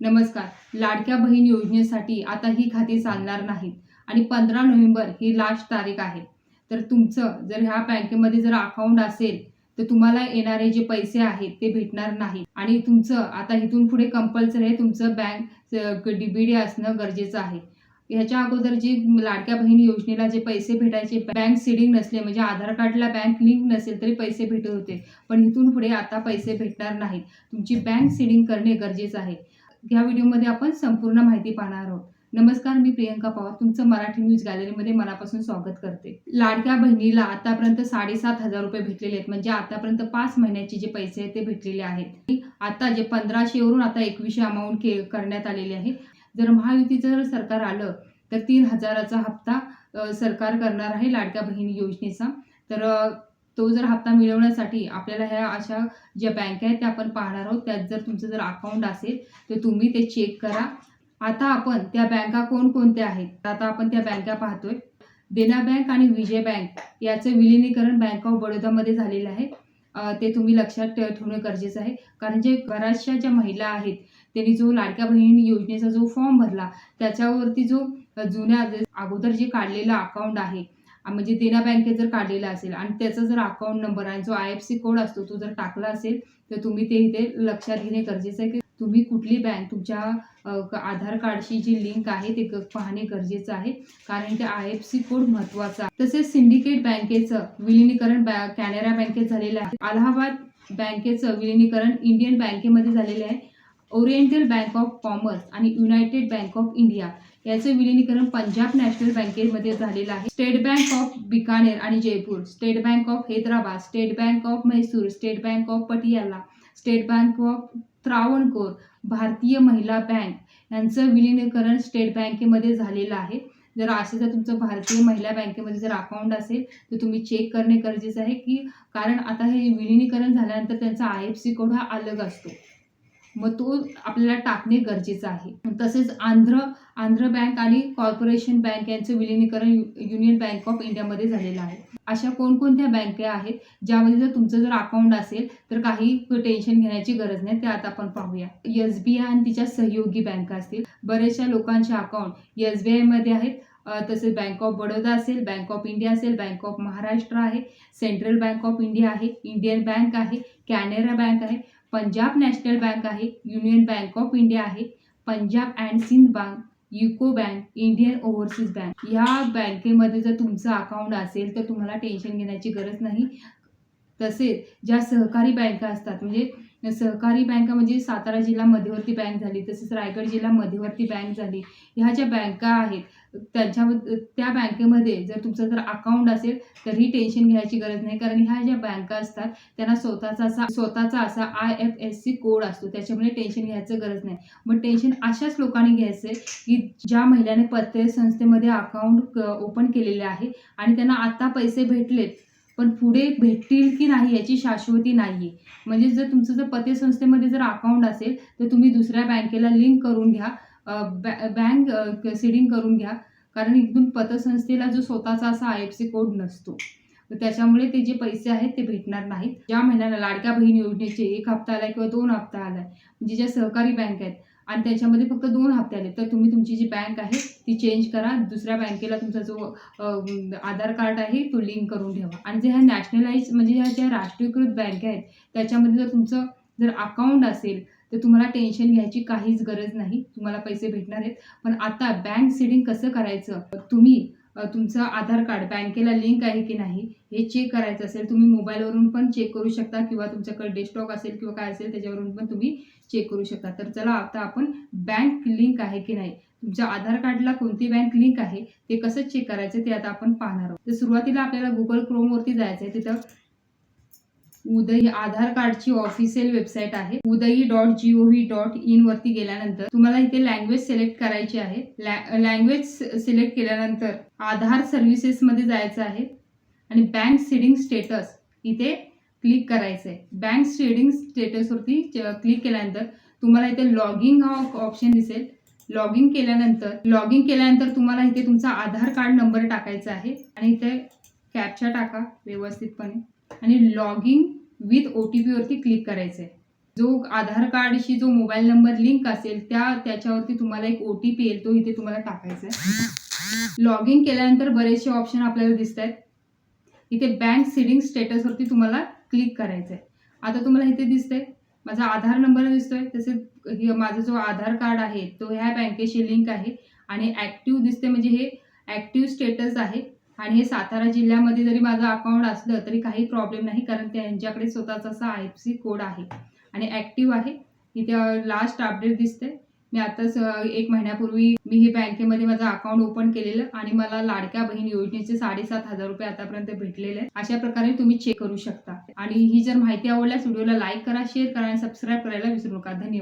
नमस्कार. लाडक्या बहीण योजनेसाठी आता ही खाती चालणार नाहीत आणि पंधरा नोव्हेंबर ही लास्ट तारीख आहे. तर तुमचं जर ह्या बँकेमध्ये जर अकाउंट असेल तर तुम्हाला येणारे जे पैसे आहेत ते भेटणार नाही आणि तुमचं आता इथून पुढे कंपल्सरी आहे तुमचं बँक डीबीडी असणं गरजेचं आहे. ह्याच्या अगोदर जे लाडक्या बहीण योजनेला जे पैसे भेटायचे बँक सिडिंग नसले म्हणजे आधार कार्डला बँक लिंक नसेल तरी पैसे भेटत होते. पण इथून पुढे आता पैसे भेटणार नाहीत. तुमची बँक सिडिंग करणे गरजेचं आहे. ह्या व्हिडिओमध्ये आपण संपूर्ण माहिती पाहणार आहोत. नमस्कार मी प्रियंका पवार. तुमचं मराठी न्यूज गॅलरीमध्ये मनापासून स्वागत करते. लाडक्या बहिणीला आतापर्यंत साडेसात हजार रुपये भेटलेले आहेत. म्हणजे आतापर्यंत पाच महिन्याचे जे पैसे आहेत ते भेटलेले आहेत. आता जे पंधराशेवरून आता एकवीसशे अमाऊंट के करण्यात आलेले आहे. जर महायुतीचं जर सरकार आलं तर तीन हजाराचा हप्ता सरकार करणार आहे लाडक्या बहिणी योजनेचा. तर तो जर हप्ता मिळवण्यासाठी आपल्याला ह्या अशा ज्या बँक आहेत त्या आपण पाहणार आहोत. त्यात जर तुमचं जर अकाउंट असेल तर तुम्ही ते चेक करा. आता आपण त्या बँका कोणकोणत्या आहेत? आता आपण त्या बँका पाहतोय. देना बँक आणि विजय बँक याचं विलिनीकरण बँक ऑफ बडोदामध्ये झालेलं आहे. ते तुम्ही लक्षात ठेवणं गरजेचं आहे. कारण जे बऱ्याचशा ज्या महिला आहेत त्यांनी जो लाडक्या बहिणी योजनेचा जो फॉर्म भरला त्याच्यावरती जो जुन्या अगोदर जे काढलेलं अकाउंट आहे म्हणजे देना बँकेत जर काढलेला असेल आणि त्याचा जर अकाउंट नंबर आणि जो आय एफ सी कोड असतो तो जर टाकला असेल तर तुम्ही ते इथे लक्षात घेणे गरजेचं आहे की तुम्ही कुठली बँक तुमच्या आधार कार्डशी जी लिंक आहे ते पाहणे गरजेचं आहे. कारण ते आय एफ सी कोड महत्त्वाचा आहे. तसेच सिंडिकेट बँकेचं विलिनीकरण बॅ कॅनरा बँकेत झालेलं आहे. अलाहाबाद बँकेचं विलिनीकरण इंडियन बँकेमध्ये झालेलं आहे. ओरिएंटल बँक ऑफ कॉमर्स आणि युनायटेड बँक ऑफ इंडिया याचं विलिनीकरण पंजाब नॅशनल बँकेमध्ये झालेलं आहे. स्टेट बँक ऑफ बिकानेर आणि Jaipur State Bank of Hyderabad State Bank of Mysore State Bank of Patiala State Bank of Travancore Bharatiya Mahila Bank यांचं विलिनीकरण state बँकेमध्ये झालेलं आहे. जर असे जर तुमचं भारतीय महिला बँकेमध्ये जर अकाउंट असेल तर तुम्ही चेक करणे गरजेचं आहे की कारण आता हे विलिनीकरण झाल्यानंतर त्यांचा आय एफ सी कोड हा अलग असतो. मग तो आपल्याला टाकणे गरजेचं आहे. तसेच आंध्र आंध्र बँक आणि कॉर्पोरेशन बँक यांचं विलिनीकरण युनियन बँक ऑफ इंडियामध्ये झालेलं आहे. अशा कोणकोणत्या बँका आहेत ज्यामध्ये जर तुमचं जर अकाउंट असेल तर काही टेन्शन घेण्याची गरज नाही ते आता आपण पाहूया. एस बी आय आणि तिच्या सहयोगी बँका असतील. बऱ्याचशा लोकांचे अकाउंट एस बी आयमध्ये आहेत. तसेच बँक ऑफ बडोदा असेल बँक ऑफ इंडिया असेल बँक ऑफ महाराष्ट्र आहे सेंट्रल बँक ऑफ इंडिया आहे इंडियन बँक आहे कॅनेरा बँक आहे. पंजाब नॅशनल बँक आहे युनियन बँक ऑफ इंडिया आहे Punjab and Sindh Bank UCO Bank Indian Overseas Bank. ह्या बँकेमध्ये जर तुमचं अकाउंट असेल तर तुम्हाला टेन्शन घेण्याची गरज नाही. तसेच ज्या सहकारी बँका असतात म्हणजे सहकारी बँका म्हणजे सातारा जिल्हा मध्यवर्ती बँक झाली तसेच रायगड जिल्हा मध्यवर्ती बँक झाली ह्या ज्या बँका आहेत त्यांच्या त्या बँकेमध्ये जर तुमचं जर अकाउंट असेल तरीही टेन्शन घ्यायची गरज नाही. कारण ह्या ज्या बँका असतात त्यांना स्वतःचा असा स्वतःचा असा I F S C code असतो. त्याच्यामुळे टेन्शन घ्यायचं गरज नाही. मग टेन्शन अशाच लोकांनी घ्यायचं की ज्या महिलाने पत्र संस्थेमध्ये अकाउंट ओपन केलेले आहे आणि त्यांना आता पैसे भेटलेत पण पुढे भेटतील की नाही याची शाश्वती नाही आहे म्हणजे जर तुमचं जर पते संस्थेमध्ये जर अकाउंट असेल तर तुम्ही दुसऱ्या बँकेला लिंक करून घ्या. बॅ- बँक सिडिंग करून घ्या. कारण इथून पतसंस्थेला जो स्वतःचा असा आय एफ सी कोड नसतो. त्याच्यामुळे ते जे पैसे आहेत ते भेटणार नाहीत. ज्या महिन्याला लाडक्या बहीण योजनेचे एक हप्ता आलाय किंवा दोन हप्ता आलाय म्हणजे ज्या सहकारी बँक आहेत आणि त्याच्यामध्ये फक्त दोन हप्ते आले तर तुम्ही तुमची जी बँक आहे ती चेंज करा. दुसऱ्या बँकेला तुमचा जो आधार कार्ड आहे तो लिंक करून ठेवा. आणि जे ह्या नॅशनलाइज म्हणजे ह्या ज्या राष्ट्रीयकृत बँक आहेत त्याच्यामध्ये जर तुमचं जर अकाउंट असेल तर तुम्हाला टेन्शन घ्यायची काहीच गरज नाही. तुम्हाला पैसे भेटणार आहेत. पण आता बँक सिडिंग कसं करायचं? तुम्ही तुमचं आधार कार्ड बँकेला लिंक आहे की नाही हे चेक करायचं असेल तुम्ही मोबाईलवरून पण चेक करू शकता किंवा तुमच्याकडे डेस्कटॉप असेल किंवा काय असेल त्याच्यावरून पण तुम्ही चेक करू शकता. तर चला आता आपण बँक लिंक आहे की नाही? तुमच्या आधार कार्डला कोणती बँक लिंक आहे ते कसं चेक करायचं ते आता आपण पाहणार आहोत. तर सुरुवातीला आपल्याला गुगल क्रोमवरती जायचं आहे तिथं उदयी आधार कार्डची ऑफिशियल वेबसाईट आहे. UIDAI dot gov dot in वरती गेल्यानंतर तुम्हाला इथे लँग्वेज सिलेक्ट करायची आहे. लँग्वेज सिलेक्ट केल्यानंतर आधार सर्व्हिसेस मध्ये जायचं आहे आणि बँक सीडिंग स्टेटस इथे क्लिक करायचं आहे बँक सीडिंग स्टेटसवरती क्लिक केल्यानंतर तुम्हाला इथे लॉगिंग हा ऑप्शन दिसेल. लॉगिंग केल्यानंतर लॉगिंग केल्यानंतर तुम्हाला इथे तुमचा आधार कार्ड नंबर टाकायचा आहे. आणि इथे कॅपचा टाका व्यवस्थितपणे. आणि लॉगिंग विथ ओ टी पीवरती क्लिक करायचं आहे जो आधार कार्डशी जो मोबाईल नंबर लिंक असेल त्या त्याच्यावरती तुम्हाला एक ओ टी पी येईल तो इथे तुम्हाला टाकायचा आहे लॉग इन केल्यानंतर बरेचसे ऑप्शन आपल्याला दिसत आहेत इथे बँक सिडिंग स्टेटसवरती तुम्हाला क्लिक करायचं आहे आता तुम्हाला इथे दिसतंय माझा आधार नंबर दिसतोय तसेच हे माझा जो आधार कार्ड आहे तो ह्या बँकेशी लिंक आहे. आणि ॲक्टिव्ह दिसते म्हणजे हे ॲक्टिव्ह स्टेटस आहे. आणि हे सातारा जिल्ह्यामध्ये जरी माझं अकाउंट असलं तरी काही प्रॉब्लेम नाही कारण त्यांच्याकडे स्वतःचा असा आय एफ सी कोड आहे आणि ॲक्टिव्ह आहे. इथे लास्ट अपडेट दिसते मी आताच एक महिन्यापूर्वी मी हे बँकेमध्ये माझं अकाउंट ओपन केलेलं आणि मला लाडक्या बहीण योजनेचे साडेसात हजार रुपये आतापर्यंत भेटलेले आहेत. अशा प्रकारे तुम्ही चेक करू शकता. आणि ही जर माहिती आवडल्यास व्हिडिओला लाईक करा शेअर करा आणि सबस्क्राईब करायला विसरू नका. धन्यवाद.